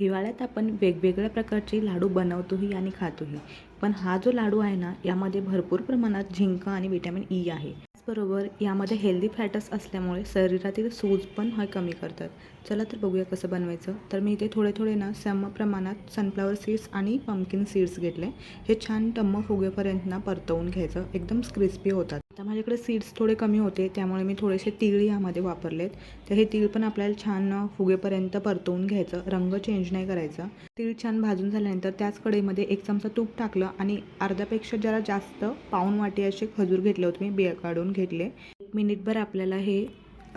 हिवाळ्यात आपण वेगवेगळ्या प्रकारचे लाडू बनवतोही आणि खातोही. पण हा जो लाडू आहे ना यामध्ये भरपूर प्रमाणात झिंक आणि विटॅमिन ई आहे. त्याचबरोबर यामध्ये हेल्दी फॅटस असल्यामुळे शरीरातील सूज पण हा कमी करतात. चला तर बघूया कसं बनवायचं. तर मी इथे थोडे थोडे ना सम प्रमाणात सनफ्लावर सीड्स आणि पम्पकिन सीड्स घेतले. हे छान टम्म फुगेपर्यंत ना परतवून घ्यायचं. एकदम क्रिस्पी होतात. आता माझ्याकडे सीड्स थोडे कमी होते त्यामुळे मी थोडेसे तीळ यामध्ये वापरलेत. तर हे तीळ पण आपल्याला छान फुगेपर्यंत परतवून घ्यायचं रंग चेंज नाही करायचा. तीळ छान भाजून झाल्यानंतर त्याच कढईमध्ये एक चमचा तूप टाकलं आणि अर्ध्यापेक्षा जरा जास्त पाऊण वाटी असे खजूर घेतले होते मी बिया काढून घेतले. एक मिनिटभर आपल्याला हे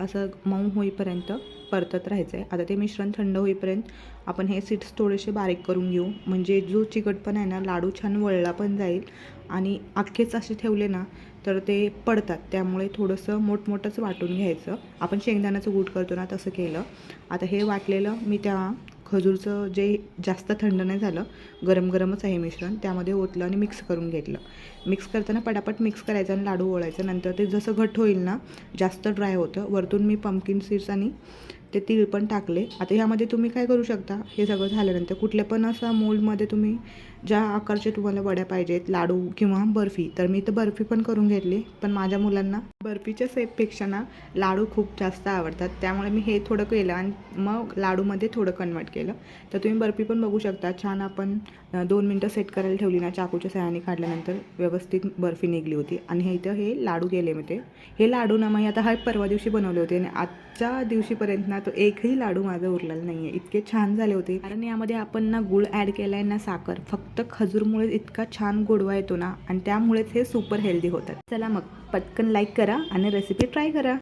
असं मऊ होईपर्यंत परतत राहायचं आहे आता ते मिश्रण थंड होईपर्यंत आपण हे सीट्स थोडेसे बारीक करून घेऊ. म्हणजे जो चिकटपणा आहे ना लाडू छान वळला पण जाईल आणि अख्खेच असे ठेवले ना तर ते पडतात. त्यामुळे थोडंसं मोठमोठंच वाटून घ्यायचं. आपण शेंगदाण्याचं गूट करतो ना तसं केलं. आता हे वाटलेलं मी त्या खजूरचं जे जास्त थंड नाही झालं गरम गरमच आहे मिश्रण त्यामध्ये ओतलं आणि मिक्स करून घेतलं. मिक्स करताना पटापट मिक्स करायचं आणि लाडू ओळायचं नंतर ते जसं घट्ट होईल ना जास्त ड्राय होतं. वरतून मी पम्पकिन सीड्स आणि ते तीळ पण टाकले. आता ह्यामध्ये तुम्ही काय करू शकता? हे सगळं झाल्यानंतर कुठल्या पण असा मोल्डमध्ये तुम्ही ज्या आकारचे तुम्हाला वड्या पाहिजेत लाडू किंवा बर्फी तर मी तर बर्फी पण करून घेतली. पण माझ्या मुलांना बर्फीच्या सेपपेक्षा ना लाडू खूप जास्त आवडतात. त्यामुळे मी हे थोडं केलं आणि मग लाडूमध्ये थोडं कन्वर्ट केलं. तर तुम्ही बर्फी पण बघू शकता. छान आपण दोन मिनटं सेट करायला ठेवली ना चाकूच्या सहाय्याने काढल्यानंतर व्यवस्थित बर्फी निघली होती. आणि हे इथं हे लाडू गेले मी ते. हे लाडू ना मग आता हा परवा दिवशी बनवले होते. आणि आजच्या दिवशीपर्यंत ना तो एकही लाडू माझा उरलेला नाही आहे इतके छान झाले होते. कारण यामध्ये आपण ना गुळ ॲड केला आहे ना साखर. फक्त खजूरमुळे इतका छान गोडवा येतो ना. आणि त्यामुळेच हे सुपर हेल्दी होतात. चला मग पटकन लाईक करा आणि रेसिपी ट्राय करा.